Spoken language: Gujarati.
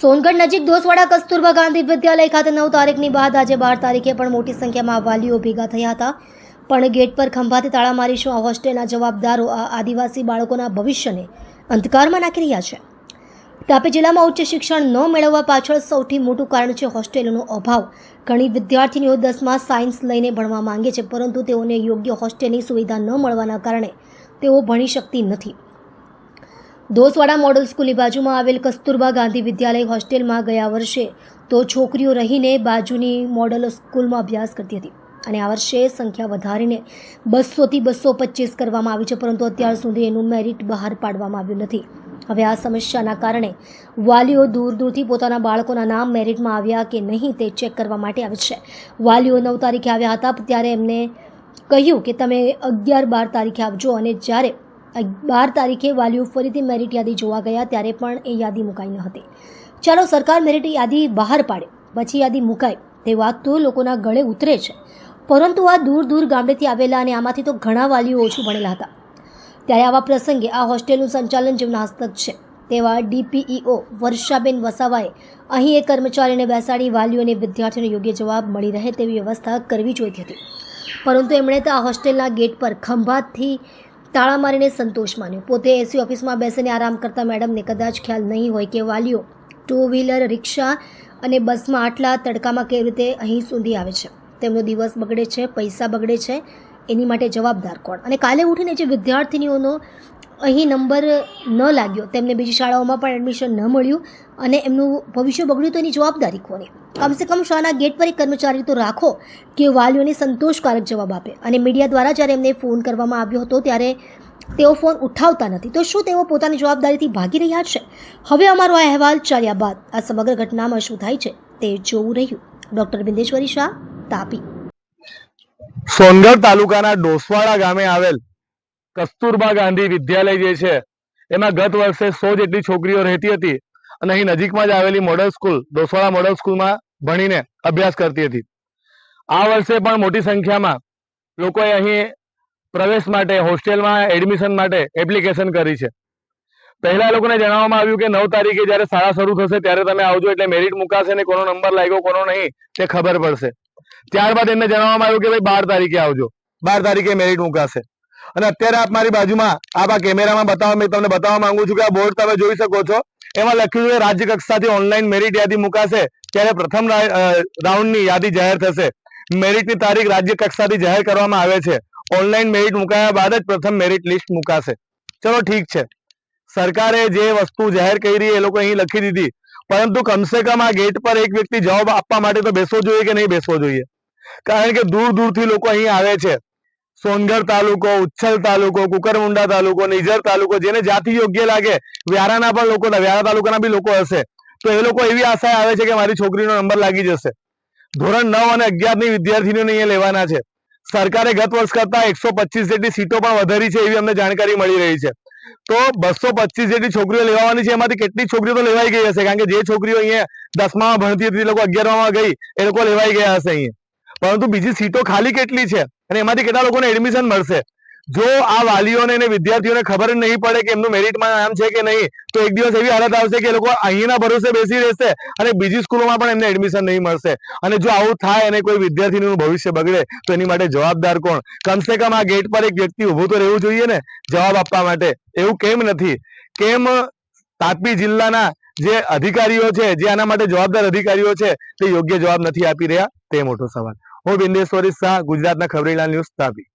સોનગઢ નજીક દોસવાડા કસ્તુરબા ગાંધી વિદ્યાલય ખાતે નવ તારીખની બાદ આજે બાર તારીખે પણ મોટી સંખ્યામાં વાલીઓ ભેગા થયા હતા. પણ ગેટ પર ખંભાથી તાળા મારીશું આ હોસ્ટેલના જવાબદારો આ આદિવાસી બાળકોના ભવિષ્યને અંધકારમાં નાખી રહ્યા છે. તાપી જિલ્લામાં ઉચ્ચ શિક્ષણ ન મેળવવા પાછળ સૌથી મોટું કારણ છે હોસ્ટેલોનો અભાવ. ઘણી વિદ્યાર્થીનીઓ દસમા સાયન્સ લઈને ભણવા માંગે છે, પરંતુ તેઓને યોગ્ય હોસ્ટેલની સુવિધા ન મળવાના કારણે તેઓ ભણી શકતી નથી. દોસવાડા મોડલ સ્કૂલની બાજુમાં આવેલ કસ્તુરબા ગાંધી વિદ્યાલય હોસ્ટેલમાં ગયા વર્ષે તો છોકરીઓ રહીને બાજુની મોડલ સ્કૂલમાં અભ્યાસ કરતી હતી. અને આ વર્ષે સંખ્યા વધારીને બસોથી બસો પચીસ કરવામાં આવી છે, પરંતુ અત્યાર સુધી એનું મેરિટ બહાર પાડવામાં આવ્યું નથી. હવે આ સમસ્યાના કારણે વાલીઓ દૂર દૂરથી પોતાના બાળકોના નામ મેરિટમાં આવ્યા કે નહીં તે ચેક કરવા માટે આવે છે. વાલીઓ નવ તારીખે આવ્યા હતા, ત્યારે એમને કહ્યું કે તમે અગિયાર બાર તારીખે આવજો અને જ્યારે બાર તારીખે વાલીઓ ફરીથી મેરિટ યાદી જોવા ગયા, ત્યારે પણ એ યાદી મુકાઈ ન હતી. ચાલો સરકાર મેરિટ યાદી બહાર પાડે, પછી યાદી મુકાય, તે વાત તો લોકોના ગળે ઉતરે છે. પરંતુ આ દૂર દૂર ગામડેથી આવેલા અને આમાંથી તો ઘણા વાલીઓ ઓછું ભણેલા હતા. ત્યારે આવા પ્રસંગે આ હોસ્ટેલનું સંચાલન જેમના હસ્તક છે. તેવા ડીપીઈઓ વર્ષાબેન વસાવાએ અહીં એક કર્મચારીને બેસાડી વાલીઓ અને વિદ્યાર્થીઓને યોગ્ય જવાબ મળી રહે તેવી વ્યવસ્થા કરવી જોઈતી હતી. પરંતુ એમણે તો આ હોસ્ટેલના ગેટ પર ખંભાતથી તાળા મારીને સંતોષ માન્યો. પોતે એસી ઓફિસમાં બેસીને આરામ કરતા મેડમને કદાચ ખ્યાલ નહીં હોય કે વાલીઓ ટુ વ્હીલર રિક્ષા અને બસમાં આટલા તડકામાં કેવી રીતે અહીં સુધી આવે છે? તેમનો દિવસ બગડે છે, પૈસા બગડે છે, એની માટે જવાબદાર કોણ? અને કાલે ઉઠીને જે વિદ્યાર્થીનીઓનો અહીં નંબર ન લાગ્યો, તેમને બીજી શાળાઓમાં પણ એડમિશન ન મળ્યું અને એમનું ભવિષ્ય બગડ્યું તો એની જવાબદારી કોની? કમસે કમ શાળાના ગેટ પર એક કર્મચારી તો રાખો કે વાલીઓને સંતોષકારક જવાબ આપે. અને મીડિયા દ્વારા જ્યારે એમને ફોન કરવામાં આવ્યો હતો ત્યારે તેઓ ફોન ઉઠાવતા નથી. તો શું તેઓ પોતાની જવાબદારીથી ભાગી રહ્યા છે? હવે અમારો આ અહેવાલ ચાલ્યા બાદ આ સમગ્ર ઘટનામાં શું થાય છે તે જોવું રહ્યું. ડૉક્ટર બિંદેશ્વરી શાહ, તાપી. સોનગઢ તાલુકાના ડોસવાડા ગામે આવેલ કસ્તુરબા ગાંધી વિદ્યાલય જે છે, એમાં ગત વર્ષે સો જેટલી છોકરીઓ રહેતી હતી. અને અહીં નજીકમાં જ આવેલી મોડલ સ્કૂલ ડોસવાડા મોડલ સ્કૂલમાં ભણીને અભ્યાસ કરતી હતી. આ વર્ષે પણ મોટી સંખ્યામાં લોકોએ અહીં પ્રવેશ માટે હોસ્ટેલમાં એડમિશન માટે એપ્લિકેશન કરી છે. પહેલા લોકોને જણાવવામાં આવ્યું કે નવ તારીખે જ્યારે શાળા શરૂ થશે ત્યારે તમે આવજો એટલે મેરિટ મુકાશે ને કોનો નંબર લાગ્યો, કોનો નહીં, તે ખબર પડશે. ત્યારબાદ એમને જણાવવામાં આવ્યું કે ભાઈ બાર તારીખે આવજો. બાર તારીખે મેરિટ મુકાશે. અને અત્યારે આપ મારી બાજુમાં આપ કેમેરામાં બતાવવા મેં તમને બતાવવા માંગુ છું કે આ બોર્ડ તમે જોઈ શકો છો. એમાં લખ્યું છે, રાજ્ય કક્ષાથી ઓનલાઈન મેરિટ યાદી મુકાશે ત્યારે પ્રથમ રાઉન્ડની યાદી જાહેર થશે. મેરિટની તારીખ રાજ્ય કક્ષાથી જાહેર કરવામાં આવે છે. ઓનલાઈન મેરિટ મુકાયા બાદ જ પ્રથમ મેરિટ લિસ્ટ મુકાશે. ચલો ઠીક છે. સરકારે જે વસ્તુ જાહેર કરી એ લોકો અહીં લખી દીધી. પરંતુ કમસે કમ આ ગેટ પર એક વ્યક્તિ જવાબ આપવા માટે તો બેસવો જોઈએ કે નહીં બેસવો જોઈએ? કારણ કે દૂર દૂરથી લોકો અહીં આવે છે. સોનગઢ તાલુકો, ઉચ્છલ તાલુકો, કુકરમુંડા તાલુકો, નિઝર તાલુકો, જેને જાતિ યોગ્ય લાગે, વ્યારાના પણ લોકો, વ્યારા તાલુકાના બી લોકો હશે. તો એ લોકો એવી આશા આવે છે કે મારી છોકરીનો નંબર લાગી જશે. ધોરણ નવ અને અગિયારની વિદ્યાર્થીનીઓને અહીંયા લેવાના છે. સરકારે ગત વર્ષ કરતા એકસો જેટલી સીટો પણ વધારી છે એવી અમને જાણકારી મળી રહી છે. તો બસો જેટલી છોકરીઓ લેવાની છે, એમાંથી કેટલી છોકરીઓ તો લેવાઈ ગઈ હશે? કારણ કે જે છોકરીઓ અહીંયા દસમામાં ભણતી હતી, એ લોકો અગિયારમાં ગઈ, એ લોકો લેવાઈ ગયા હશે અહીંયા. પરંતુ બીજી સીટો ખાલી કેટલી છે? અને એમાંથી કેટલા લોકોને એડમિશન મળશે? જો આ વાલીઓને અને વિદ્યાર્થીઓને ખબર નહીં પડે કે એમનું મેરિટમાં નામ છે કે નહીં, તો એક દિવસ એવી હાલત આવશે કે એ લોકો અહીંના ભરોસે બેસી રહેશે અને બીજી સ્કૂલોમાં પણ એમને એડમિશન નહીં મળશે. અને જો આવું થાય અને કોઈ વિદ્યાર્થીનું ભવિષ્ય બગડે, તો એની માટે જવાબદાર કોણ? કમસે કમ આ ગેટ પર એક વ્યક્તિ ઊભો તો રહેવું જોઈએ ને, જવાબ આપવા માટે. એવું કેમ નથી? કેમ તાપી જિલ્લાના જે અધિકારીઓ છે, જે આના માટે જવાબદાર અધિકારીઓ છે, તે યોગ્ય જવાબ નથી આપી રહ્યા? તે મોટો સવાલ. હું બિંદેશ્વરી શાહ ગુજરાતના ખબરીલાલ ન્યૂઝ તાપી.